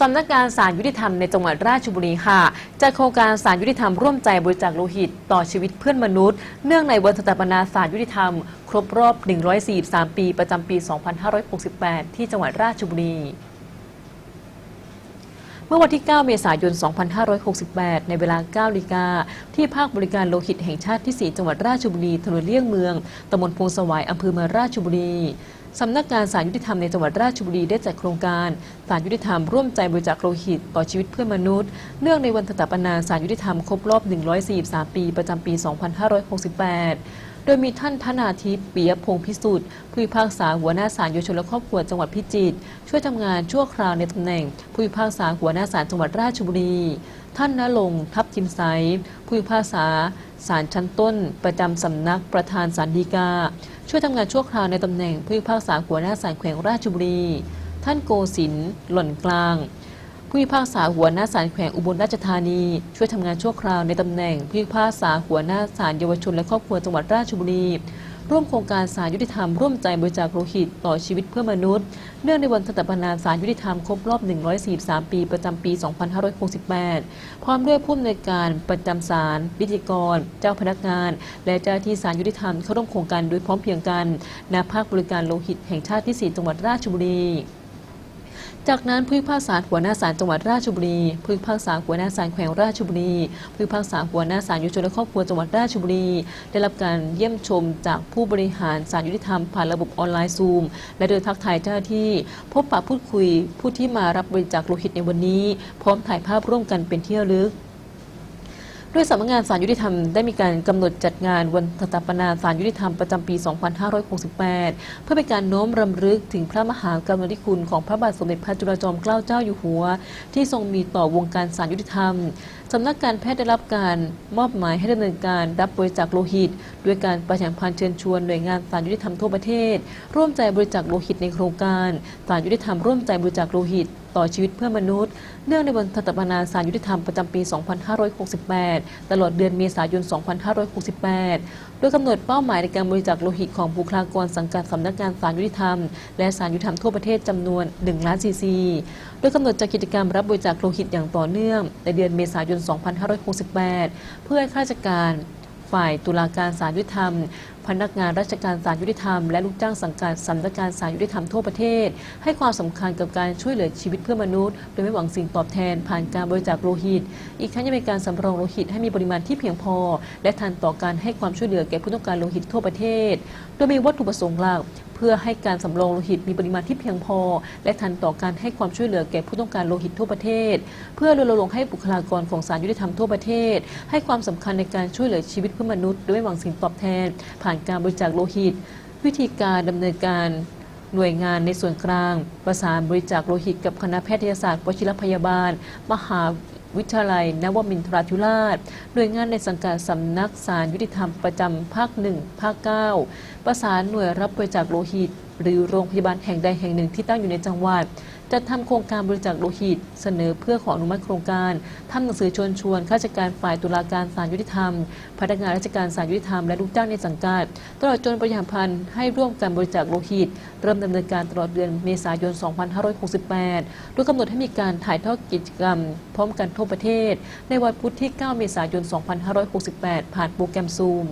สำนักงานศาลยุติธรรมในจังหวัดราชบุรีค่ะจัดโครงการศาลยุติธรรมร่วมใจบริจาคโลหิต ต่อชีวิตเพื่อนมนุษย์ เนื่องในวันสถาปนาศาลยุติธรรม ครบรอบ 143 ปีประจำปี 2568 ที่จังหวัดราชบุรีเมื่อวันที่ 9 เมษายน 2568 ในเวลา 9นาฬิกา ที่ภาคบริการโลหิตแห่งชาติที่ 4 จังหวัดราชบุรี ถนนเลี่ยงเมือง ตำบลพงสวาย อำเภอเมืองราชบุรี สำนักงานศาลยุติธรรมในจังหวัดราชบุรีได้จัดโครงการศาลยุติธรรมร่วมใจบริจาคโลหิต ต่อชีวิตเพื่อนมนุษย์ เนื่องในวันสถาปนาศาลยุติธรรมครบรอบ 143 ปีประจำปี 2568โดยมีท่านธนาทิพย์ปิยพงศ์พิสุทธิ์ผู้พิพากษาหัวหน้าศาลเยาวชนและครอบครัวจังหวัดพิจิตรช่วยทำงานชั่วคราวในตำแหน่งผู้พิพากษาหัวหน้าศาลจังหวัดราชบุรี ท่านณรงค์ทัพทิมไซ ผู้พิพากษาศาลชั้นต้น ประจำสำนักประธานศาลฎีกา ช่วยทำงานชั่วคราวในตำแหน่งผู้พิพากษาหัวหน้าศาลแขวงราชบุรี ท่านโกศินทร์หล่นกลาง ผู้พิพากษาหัวหน้าศาลแขวงอุบลราชธานี ช่วยทำงานชั่วคราวในตำแหน่งผู้พิพากษาหัวหน้าศาลเยาวชนและครอบครัวจังหวัดราชบุรี ร่วมโครงการสารยุติธรรมร่วมใจบริจาคโลหิตต่อชีวิตเพื่อมนุษย์ เนื่องในวันสถาปนาสารยุติธรรมครบรอบ 143 ปีประจำปี 2568 พร้อมด้วยผู้อำนวยการประจำสารวิทยกร เจ้าพนักงาน และเจ้าที่สารยุติธรรมเข้าร่วมโครงการโดยพร้อมเพียงกันณภาคบริการโลหิตแห่งชาติที่ 4 จังหวัดราชบุรี จากนั้นผู้พิพากษาหัวหน้าศาลจังหวัดราชบุรีผู้พิพากษาหัวหน้าศาลแขวงราชบุรีผู้พิพากษาหัวหน้าศาลยุติธรรมและครอบครัวจังหวัดราชบุรี ได้รับการเยี่ยมชมจากผู้บริหารศาลยุติธรรมผ่านระบบออนไลน์ซูม และโดยทักทายเจ้าหน้าที่ พบปะพูดคุยผู้ที่มารับบริจาคโลหิตในวันนี้ พร้อมถ่ายภาพร่วมกันเป็นที่ระลึก ด้วยสำนักงานศาลยุติธรรมได้มีการกำหนดจัดงานวันสถาปนาศาลยุติธรรมประจำปี 2568 เพื่อเป็นการโน้มรำลึกถึงพระมหากรุณาธิคุณของพระบาทสมเด็จพระจุลจอมเกล้าเจ้าอยู่หัว ที่ทรงมีต่อวงการศาลยุติธรรม สำนักการแพทย์ได้รับการมอบหมายให้ดำเนินการรับบริจาคโลหิต ด้วยการประชาสัมพันธ์เชิญชวนหน่วยงานศาลยุติธรรมทั่วประเทศ ร่วมใจบริจาคโลหิตในโครงการศาลยุติธรรมร่วมใจบริจาคโลหิต ต่อชีวิตเพื่อมนุษย์ เนื่องในวันสถาปนาศาลยุติธรรมประจำปี 2568 ตลอดเดือนเมษายน 2568 โดยกำหนดเป้าหมายในการบริจาคโลหิตของบุคลากรสังกัดสำนักงานศาลยุติธรรม และศาลยุติธรรมทั่วประเทศจำนวน1ล้านซีซี โดยกำหนดจัดกิจกรรมรับบริจาคโลหิตอย่างต่อเนื่อง ในเดือนเมษายน 2568 เพื่อให้ข้าราชการ ฝ่ายตุลาการศาลยุติธรรม พนักงานราชการศาลยุติธรรมและลูกจ้างสังกัดสำนักงานศาลยุติธรรมทั่วประเทศ ให้ความสำคัญกับการช่วยเหลือชีวิตเพื่อมนุษย์ โดยไม่หวังสิ่งตอบแทนผ่านการบริจาคโลหิต อีกทั้งยังเป็นการสำรองโลหิตให้มีปริมาณที่เพียงพอ และทันต่อการให้ความช่วยเหลือแก่ผู้ต้องการโลหิตทั่วประเทศ โดยมีวัตถุประสงค์หลักเพื่อให้การสำรองโลหิตมีปริมาณที่เพียงพอ และทันต่อการให้ความช่วยเหลือแก่ผู้ต้องการโลหิตทั่วประเทศ เพื่อรณรงค์ให้บุคลากรของศาลยุติธรรมทั่วประเทศ ให้ความสำคัญในการช่วยเหลือชีวิตเพื่อมนุษย์โดยไม่หวังสิ่งตอบแทน ผ่านการบริจาคโลหิต วิธีการดำเนินการหน่วยงานในส่วนกลาง ประสานบริจาคโลหิตกับคณะแพทยศาสตร์วชิรพยาบาล มหาวิทยาลัย นวมินทราธิราช หน่วยงานในสังกัดสำนักสารยุติธรรมประจำภาคหนึ่งภาคเก้าประสานหน่วยรับบริจาคโลหิต หรือโรงพยาบาลแห่งใดแห่งหนึ่งที่ตั้งอยู่ในจังหวัดจะทำโครงการบริจาคโลหิต เสนอเพื่อขออนุมัติโครงการทำหนังสือชวนชวนข้าราชการฝ่ายตุลาการศาลยุติธรรม พนักงานราชการศาลยุติธรรมและลูกจ้างในสังกัดตลอดจนประชาพันธ์ให้ร่วมกันบริจาคโลหิต เริ่มดำเนินการตลอดเดือนเมษายน 2568 โดยกำหนดให้มีการถ่ายทอดกิจกรรม พร้อมกันทั่วประเทศ ในวันพุธที่ 9 เมษายน 2568 ผ่านโปรแกรมซูม